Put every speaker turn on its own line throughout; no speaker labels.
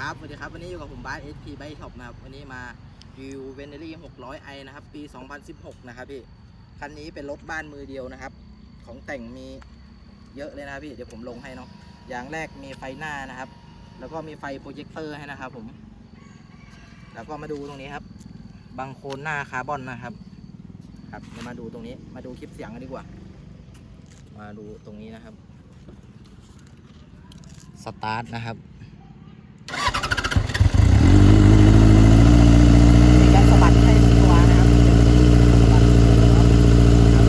ครับสวัสดีครับวันนี้อยู่กับผมบาสเอสพีไบท็อปนะครับวันนี้มารีวิวเวนเนอรี่600ไอนะครับ ปี 2016 นะครับพี่คันนี้เป็นรถบ้านมือเดียวนะครับ ของแต่งมีเยอะเลยนะพี่เดี๋ยวผมลงให้เนาะอย่างแรกมีไฟหน้านะครับ แล้วก็มีไฟโปรเจคเตอร์ให้นะครับผม แล้วก็มาดูตรงนี้ครับบังโคลนหน้าคาร์บอนนะครับ ครับเดี๋ยวมาดูตรงนี้มาดูคลิปเสียงกันดีกว่า มาดูตรงนี้นะครับสตาร์ทนะครับ มีการสะบัดให้ทุกตัวนะครับสะบัดให้ทุกตัวนะครับ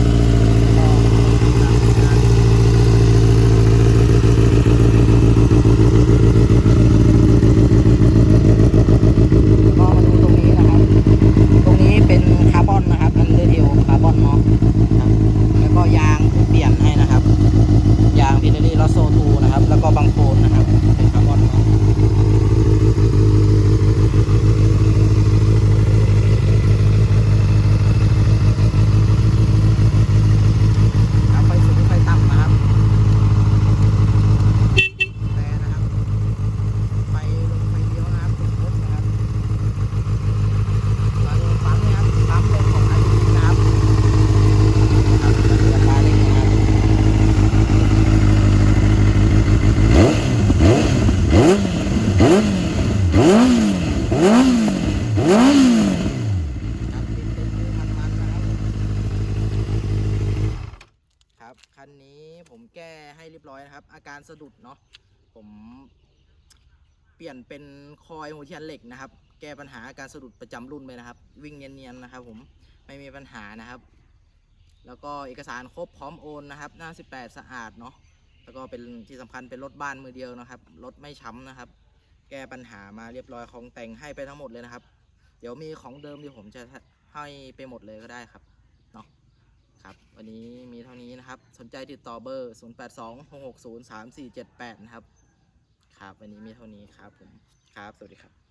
ก็มาดูตรงนี้นะครับ ตรงนี้เป็นคาร์บอนนะครับอันเดอร์เทลคาร์บอนเนาะครับแล้วก็ยางเปลี่ยนให้นะครับ ยางพิเนรี่ลอโซทูนะครับ แล้วก็บางโคนนะครับ เป็นคาร์บอนเนาะ ครับไฟสูงไฟต่ำนะครับแต่นะครับ ไฟลงไฟเลี้ยวนะครับติดรถนะครับมาดูปั๊มนะครับปั๊มเป็นของไอทีนะครับครับเรือปลาเล็กนะครับ ครับติดเต็มมือมันๆนะครับครับคันนี้ผมแก้ให้เรียบร้อยนะครับ อาการสะดุดเนาะผมเปลี่ยนเป็นคอยหัวเทียนเหล็กนะครับ แก้ปัญหาอาการสะดุดประจำรุ่นไปนะครับ วิ่งเนียนๆนะครับ ผมไม่มีปัญหานะครับ แล้วก็เอกสารครบพร้อมโอนนะครับ หน้า 18 สะอาดเนาะแล้วก็เป็นที่สำคัญเป็นรถบ้านมือเดียวนะครับ รถไม่ช้ำนะครับ แก้ปัญหามาเรียบร้อยของแต่งให้ไปทั้งหมดเลยนะครับ เดี๋ยวมีของเดิมที่ผมจะให้ไปหมดเลยก็ได้ครับเนาะครับ วันนี้มีเท่านี้นะครับ สนใจติดต่อเบอร์ 0 8 2 6 6 0 3 4 7 8 นะครับ ครับ วันนี้มีเท่านี้ครับผม ครับ สวัสดีครับ